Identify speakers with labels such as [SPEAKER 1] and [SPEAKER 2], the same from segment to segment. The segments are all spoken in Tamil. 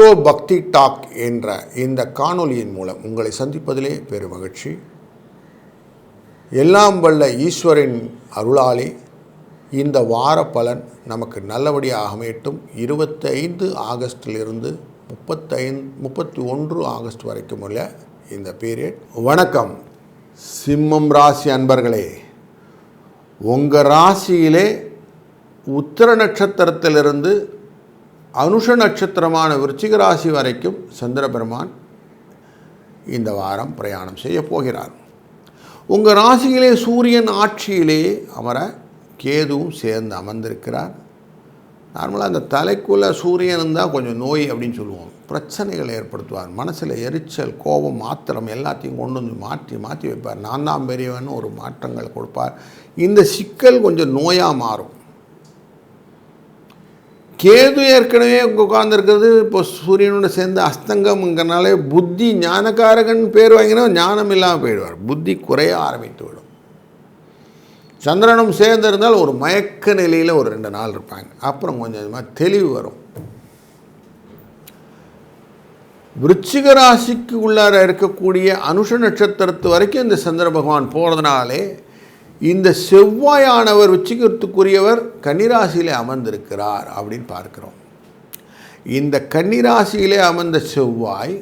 [SPEAKER 1] ஹலோ பக்தி டாக் என்ற இந்த காணொலியின் மூலம் உங்களை சந்திப்பதிலே பெரும் மகிழ்ச்சி. எல்லாம் வல்ல ஈஸ்வரின் அருளாலே இந்த வார பலன் நமக்கு நல்லபடியாக அமையட்டும். இருபத்தைந்து ஆகஸ்டிலிருந்து முப்பத்தைந்து முப்பத்தி ஒன்று ஆகஸ்ட் வரைக்கும் உள்ள இந்த பீரியட் வணக்கம். சிம்மம் ராசி அன்பர்களே உங்கள் ராசியிலே உத்திர நட்சத்திரத்திலிருந்து அனுஷ நட்சத்திரமான விருச்சிக ராசி வரைக்கும் சந்திர பெருமான் இந்த வாரம் பிரயாணம் செய்ய போகிறார். உங்கள் ராசியிலே சூரியன் ஆட்சியிலே அமர கேதுவும் சேர்ந்து அமர்ந்திருக்கிறார். நார்மலாக அந்த தலைக்குள்ளே சூரியன் இருந்தால் கொஞ்சம் நோய் அப்படின்னு சொல்லுவோம். பிரச்சனைகளை ஏற்படுத்துவார். மனசில் எரிச்சல் கோபம் ஆத்திரம் எல்லாத்தையும் கொண்டு வந்து மாற்றி மாற்றி வைப்பார். நான் தான் பெரியவன் ஒரு மாற்றங்கள் கொடுப்பார். இந்த சிக்கல் கொஞ்சம் நோயாக மாறும். கேது ஏற்கனவே உட்காந்துருக்கிறது இப்போ சூரியனோட சேர்ந்து அஸ்தங்கம்ங்கிறனாலே புத்தி ஞானக்காரகன் பேர் வாங்கினா ஞானம் இல்லாமல் போயிடுவார். புத்தி குறைய ஆரம்பித்து விடும். சந்திரனும் சேர்ந்திருந்தால் ஒரு மயக்க நிலையில் ஒரு ரெண்டு நாள் இருப்பாங்க. அப்புறம் கொஞ்சம் கொஞ்சமாக தெளிவு வரும். விருச்சிக ராசிக்கு உள்ளார இருக்கக்கூடிய அனுஷ நட்சத்திரத்து வரைக்கும் இந்த சந்திர பகவான் போகிறதுனாலே இந்த செவ்வாயானவர் உச்சிகத்துக்குரியவர் கன்னிராசியிலே அமர்ந்திருக்கிறார் அப்படின்னு பார்க்கிறோம். இந்த கன்னிராசியிலே அமர்ந்த செவ்வாய்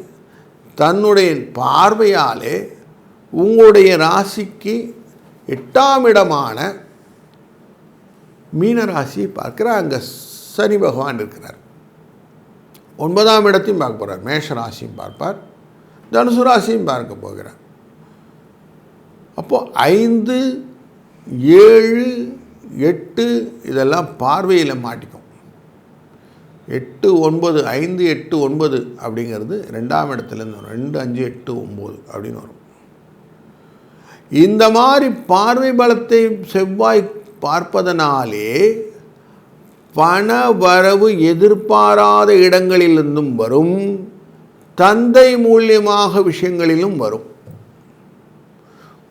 [SPEAKER 1] தன்னுடைய பார்வையாலே உங்களுடைய ராசிக்கு எட்டாம் இடமான மீனராசியை பார்க்கிறார் அங்கே சனி பகவான் இருக்கிறார். ஒன்பதாம் இடத்தையும் பார்க்க போகிறார் மேஷ ராசியும் பார்ப்பார். தனுசு ராசியும் பார்க்க போகிறார். அப்போது ஐந்து ஏழு எட்டு இதெல்லாம் பார்வையில் மாட்டிக்கும். எட்டு ஒன்பது ஐந்து எட்டு ஒன்பது அப்படிங்கிறது ரெண்டாம் இடத்துலேருந்து வரும். ரெண்டு அஞ்சு எட்டு ஒம்பது அப்படின்னு வரும். இந்த மாதிரி பார்வை பலத்தை செவ்வாய் பார்ப்பதனாலே பண வரவு எதிர்பாராத இடங்களிலிருந்தும் வரும். தந்தை மூலியமாக விஷயங்களிலும் வரும்.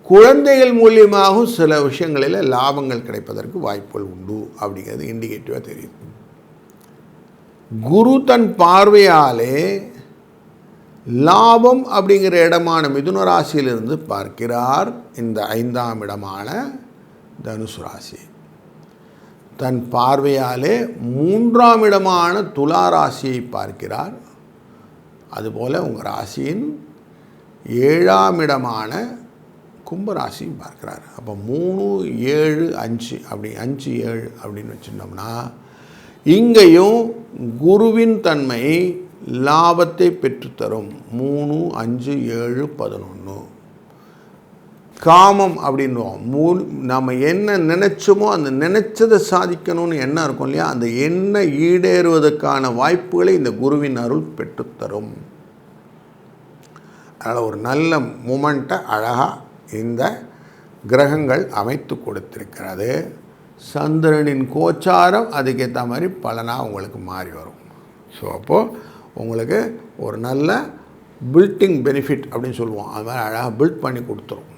[SPEAKER 1] குழந்தைகள் மூலியமாகவும் சில விஷயங்களில் லாபங்கள் கிடைப்பதற்கு வாய்ப்புகள் உண்டு அப்படிங்கிறது இண்டிகேட்டிவாக தெரியுது. குரு தன் பார்வையாலே லாபம் அப்படிங்கிற இடமான மிதுன ராசியிலிருந்து பார்க்கிறார் இந்த ஐந்தாம் இடமான தனுசு ராசி. தன் பார்வையாலே மூன்றாம் இடமான துலா ராசியை பார்க்கிறார். அதுபோல் உங்கள் ராசியின் ஏழாம் இடமான கும்பராசியும் பார்க்குறாரு. அப்போ மூணு ஏழு அஞ்சு அப்படி அஞ்சு ஏழு அப்படின்னு வச்சுருந்தோம்னா இங்கேயும் குருவின் தன்மை லாபத்தை பெற்றுத்தரும். மூணு அஞ்சு ஏழு பதினொன்று காமம் அப்படின்வோம் மூ நம்ம என்ன நினச்சோமோ அந்த நினச்சதை சாதிக்கணும்னு என்ன இருக்கும் இல்லையா? அந்த எண்ணெய் ஈடேறுவதற்கான வாய்ப்புகளை இந்த குருவின் அருள் பெற்றுத்தரும். அதனால் ஒரு நல்ல மூமெண்ட்டை அழகாக இந்த கிரகங்கள் அமைத்து கொடுத்திருக்கிறது. சந்திரனின் கோச்சாரம் அதுக்கேற்ற மாதிரி பலனாக உங்களுக்கு மாறி வரும். ஸோ அப்போது உங்களுக்கு ஒரு நல்ல பில்டிங் பெனிஃபிட் அப்படின்னு சொல்லுவோம். அது மாதிரி அழகாக பில்ட் பண்ணி கொடுத்துரும்.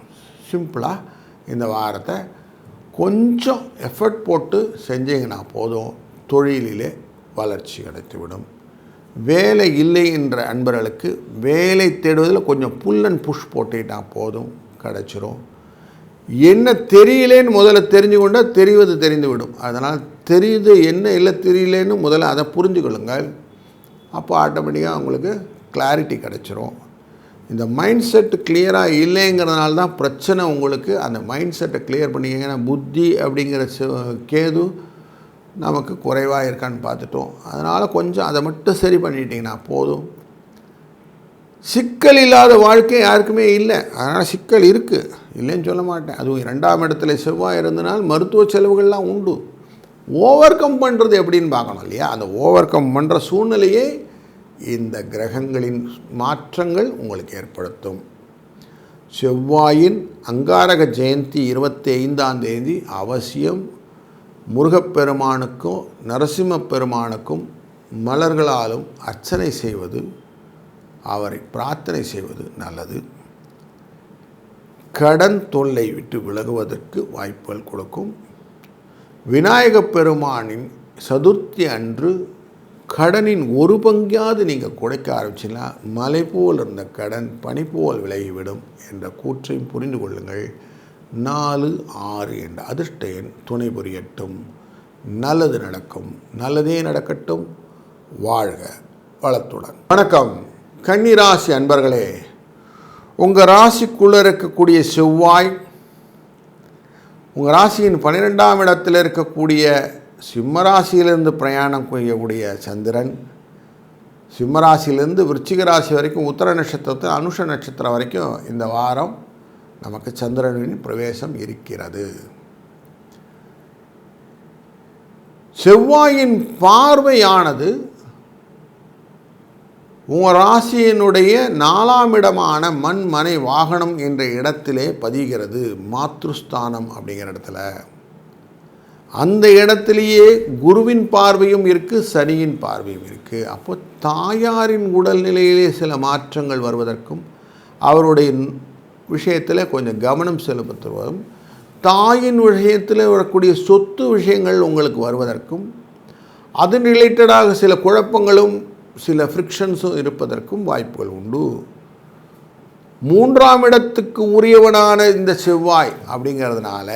[SPEAKER 1] சிம்பிளாக இந்த வாரத்தை கொஞ்சம் எஃபர்ட் போட்டு செஞ்சீங்கன்னா போதும். தொழிலிலே வளர்ச்சி கிடைத்துவிடும் வேலை இல்லை என்ற அன்பர்களுக்கு வேலை தேடுவதில் கொஞ்சம் புல் அண்ட் புஷ் போட்டுக்கிட்டால் போதும். கிடச்சிரும். என்ன தெரியலேன்னு முதல்ல தெரிஞ்சு கொண்டால் தெரிவது தெரிந்து விடும் அதனால் தெரியுது என்ன இல்லை தெரியலேன்னு முதல்ல அதை புரிஞ்சு கொள்ளுங்கள் அப்போ ஆட்டோமேட்டிக்காக உங்களுக்கு கிளாரிட்டி கிடச்சிரும். இந்த மைண்ட் செட் கிளியராக இல்லைங்கிறதுனால தான் பிரச்சனை உங்களுக்கு. அந்த மைண்ட் செட்டை கிளியர் பண்ணிக்கிங்கன்னா புத்தி அப்படிங்கிற கேது நமக்கு குறைவாக இருக்கான்னு பார்த்துட்டோம். அதனால் கொஞ்சம் அதை மட்டும் சரி பண்ணிட்டீங்கன்னா போதும். சிக்கல் இல்லாத வாழ்க்கை யாருக்குமே இல்லை. அதனால் சிக்கல் இருக்குது இல்லைன்னு சொல்ல மாட்டேன். அதுவும் ரெண்டாம் இடத்துல செவ்வாய் இருந்தனால் மருத்துவ செலவுகள்லாம் உண்டு. ஓவர் கம் பண்ணுறது எப்படின்னு பார்க்கணும் இல்லையா? அந்த ஓவர் கம் பண்ணுற சூழ்நிலையே இந்த கிரகங்களின் மாற்றங்கள் உங்களுக்கு ஏற்படுத்தும். செவ்வாயின் அங்காரக ஜெயந்தி இருபத்தி ஐந்தாம் தேதி அவசியம். முருகப்பெருமானுக்கும் நரசிம்ம பெருமானுக்கும் மலர்களாலும் அர்ச்சனை செய்வது அவரை பிரார்த்தனை செய்வது நல்லது. கடன் தொல்லை விட்டு விலகுவதற்கு வாய்ப்புகள் கொடுக்கும். விநாயகப் பெருமானின் சதுர்த்தி அன்று கடனின் ஒரு பங்காவது நீங்கள் குறைக்க ஆரம்பிச்சிங்கன்னா மலை போல் இருந்த கடன் பனி போல் விலகிவிடும் என்ற கூற்றையும் புரிந்து கொள்ளுங்கள். நாலு ஆறு என்ற அதிர்ஷ்ட எண் துணை புரியட்டும். நல்லது நடக்கும். நல்லதே நடக்கட்டும். வாழ்க வளத்துடன். வணக்கம். கன்னிராசி அன்பர்களே உங்கள் ராசிக்குள்ளே இருக்கக்கூடிய செவ்வாய் உங்கள் ராசியின் பன்னிரெண்டாம் இடத்தில் இருக்கக்கூடிய சிம்ம ராசியிலிருந்து பிரயாணம் செய்யக்கூடிய சந்திரன் சிம்ம ராசியிலிருந்து விருச்சிக ராசி வரைக்கும் உத்தர நட்சத்திரத்தில் அனுஷ நட்சத்திரம் வரைக்கும் இந்த வாரம் நமக்கு சந்திரனின் பிரவேசம் இருக்கிறது. செவ்வாயின் பார்வையானது உங்கள் ராசியினுடைய நாலாம் இடமான மண் மனை வாகனம் என்ற இடத்திலே பதிகிறது மாத்ருஸ்தானம் அப்படிங்கிற இடத்துல. அந்த இடத்திலேயே குருவின் பார்வையும் இருக்குது சனியின் பார்வையும் இருக்குது அப்போ தாயாரின் உடல்நிலையிலே சில மாற்றங்கள் வருவதற்கும் அவருடைய விஷயத்தில் கொஞ்சம் கவனம் செலுத்துவதும் தாயின் விஷயத்தில் வரக்கூடிய சொத்து விஷயங்கள் உங்களுக்கு வருவதற்கும் அது ரிலேட்டடாக சில குழப்பங்களும் சில ஃப்ரிக்ஷன்ஸும் இருப்பதற்கும் வாய்ப்புகள் உண்டு. மூன்றாம் இடத்துக்கு உரியவனான இந்த செவ்வாய் அப்படிங்கிறதுனால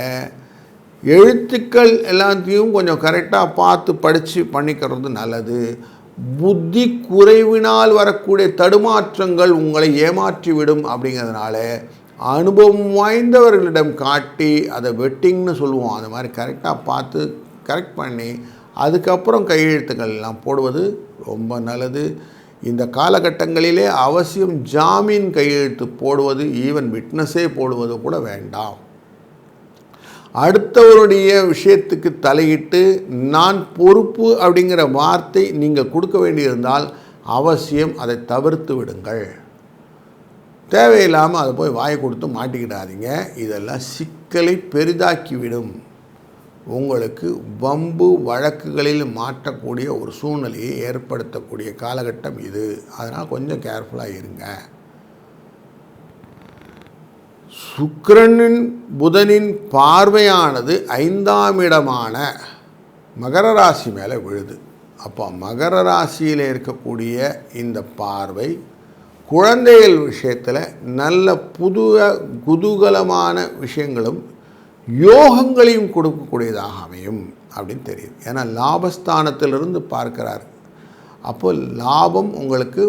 [SPEAKER 1] எழுத்துக்கள் எல்லாத்தையும் கொஞ்சம் கரெக்டாக பார்த்து படித்து பண்ணிக்கிறது நல்லது. புத்தி குறைவினால் வரக்கூடிய தடுமாற்றங்கள் உங்களை ஏமாற்றிவிடும் அப்படிங்கிறதுனால அனுபவம் வாய்ந்தவர்களிடம் காட்டி அதை வெட்டிங்னு சொல்லுவோம். அந்த மாதிரி கரெக்டாக பார்த்து கரெக்ட் பண்ணி அதுக்கப்புறம் கையெழுத்துக்கள் எல்லாம் போடுவது ரொம்ப நல்லது. இந்த காலகட்டங்களிலே அவசியம் ஜாமீன் கையெழுத்து போடுவது ஈவன் விட்னஸே போடுவது கூட வேண்டாம். அடுத்தவருடைய விஷயத்துக்கு தலையிட்டு நான் பொறுப்பு அப்படிங்கிற வார்த்தை நீங்கள் கொடுக்க வேண்டியிருந்தால் அவசியம் அதை தவிர்த்து விடுங்கள். தேவையில்லாமல் அதை போய் வாயை கொடுத்து மாட்டிக்கிடாதீங்க. இதெல்லாம் சிக்கலை பெரிதாக்கிவிடும். உங்களுக்கு வம்பு வழக்குகளில் மாற்றக்கூடிய ஒரு சூழ்நிலையை ஏற்படுத்தக்கூடிய காலகட்டம் இது. அதனால் கொஞ்சம் கேர்ஃபுல்லாக இருங்க. சுக்கிரனின் புதனின் பார்வையானது ஐந்தாம் இடமான மகர ராசி மேலே விழுது. அப்போ மகர ராசியில் இருக்கக்கூடிய இந்த பார்வை குழந்தைகள் விஷயத்தில் நல்ல புது குதூகலமான விஷயங்களும் யோகங்களையும் கொடுக்கக்கூடியதாக அமையும் அப்படின்னு தெரியுது. ஏன்னா லாபஸ்தானத்திலிருந்து பார்க்கிறார். அப்போ லாபம் உங்களுக்கு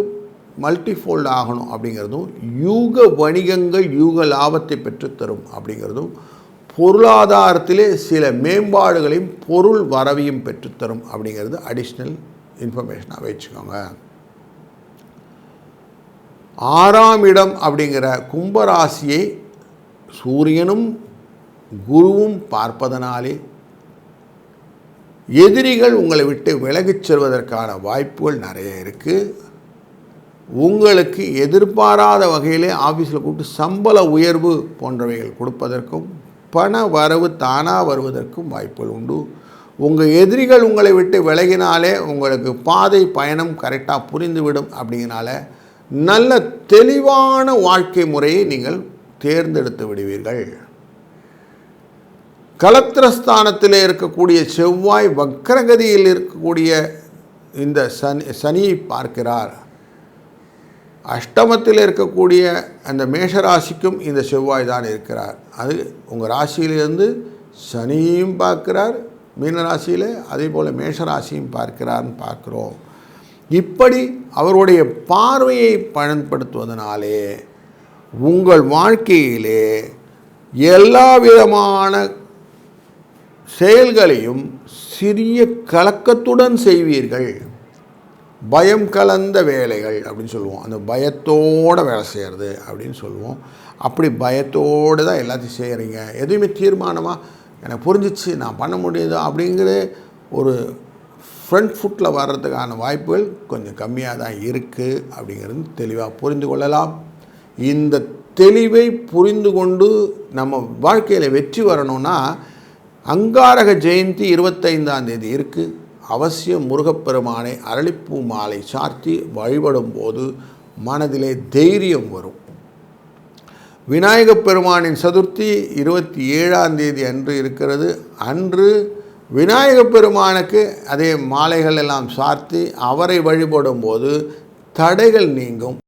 [SPEAKER 1] மல்டிஃபோல்ட் ஆகணும் அப்படிங்கிறதும் யூக வணிகங்கள் யூக லாபத்தை பெற்றுத்தரும் அப்படிங்கிறதும் பொருளாதாரத்திலே சில மேம்பாடுகளையும் பொருள் வரவையும் பெற்றுத்தரும் அப்படிங்கிறது அடிஷ்னல் இன்ஃபர்மேஷனாக வச்சுக்கோங்க. ஆறாம் இடம் அப்படிங்கிற கும்பராசியை சூரியனும் குருவும் பார்ப்பதனாலே எதிரிகள் உங்களை விட்டு விலகிச் செல்வதற்கான வாய்ப்புகள் நிறைய இருக்குது உங்களுக்கு எதிர்பாராத வகையிலே ஆஃபீஸில் கூப்பிட்டு சம்பள உயர்வு போன்றவைகள் கொடுப்பதற்கும் பண வரவு தானாக வருவதற்கும் வாய்ப்புகள் உண்டு. உங்கள் எதிரிகள் உங்களை விட்டு விலகினாலே உங்களுக்கு பாதை பயணம் கரெக்டாக புரிந்துவிடும் அப்படிங்கிறனால நல்ல தெளிவான வாழ்க்கை முறையை நீங்கள் தேர்ந்தெடுத்து விடுவீர்கள். கலத்திரஸ்தானத்தில் இருக்கக்கூடிய செவ்வாய் வக்கரகதியில் இருக்கக்கூடிய இந்த சனி சனியை பார்க்கிறார். அஷ்டமத்தில் இருக்கக்கூடிய அந்த மேஷராசிக்கும் இந்த செவ்வாய் தான் இருக்கிறார். அது உங்கள் ராசியிலிருந்து சனியையும் பார்க்கிறார் மீன ராசியில் அதே போல் மேஷராசியும் பார்க்கிறார்னு பார்க்குறோம். இப்படி அவருடைய பார்வையை பயன்படுத்துவதனாலே உங்கள் வாழ்க்கையிலே எல்லா விதமான செயல்களையும் சிறிய கலக்கத்துடன் செய்வீர்கள். பயம் கலந்த வேலைகள் அப்படின்னு சொல்லுவோம். அந்த பயத்தோடு வேலை செய்கிறது அப்படின்னு சொல்லுவோம். அப்படி பயத்தோடு தான் எல்லாத்தையும் செய்கிறீங்க எதுவுமே தீர்மானமாக எனக்கு புரிஞ்சிச்சு நான் பண்ண முடியுது அப்படிங்கிற ஒரு ஃப்ரண்ட் ஃபுட்டில் வர்றதுக்கான வாய்ப்புகள் கொஞ்சம் கம்மியாக தான் இருக்குது அப்படிங்கிறது தெளிவாக புரிந்து கொள்ளலாம். இந்த தெளிவை புரிந்து கொண்டு நம்ம வாழ்க்கையில் வெற்றி வரணும்னா அங்காரக ஜெயந்தி இருபத்தைந்தாம் தேதி இருக்குது அவசியம் முருகப்பெருமானை அரளிப்பூ மாலை சார்த்தி வழிபடும் போது மனதிலே தைரியம் வரும். விநாயகப் பெருமானின் சதுர்த்தி இருபத்தி ஏழாம் தேதி அன்று இருக்கிறது. அன்று விநாயகப் பெருமானுக்கு அதே மாலைகள் எல்லாம் சார்த்தி அவரை வழிபடும் போது தடைகள் நீங்கும்.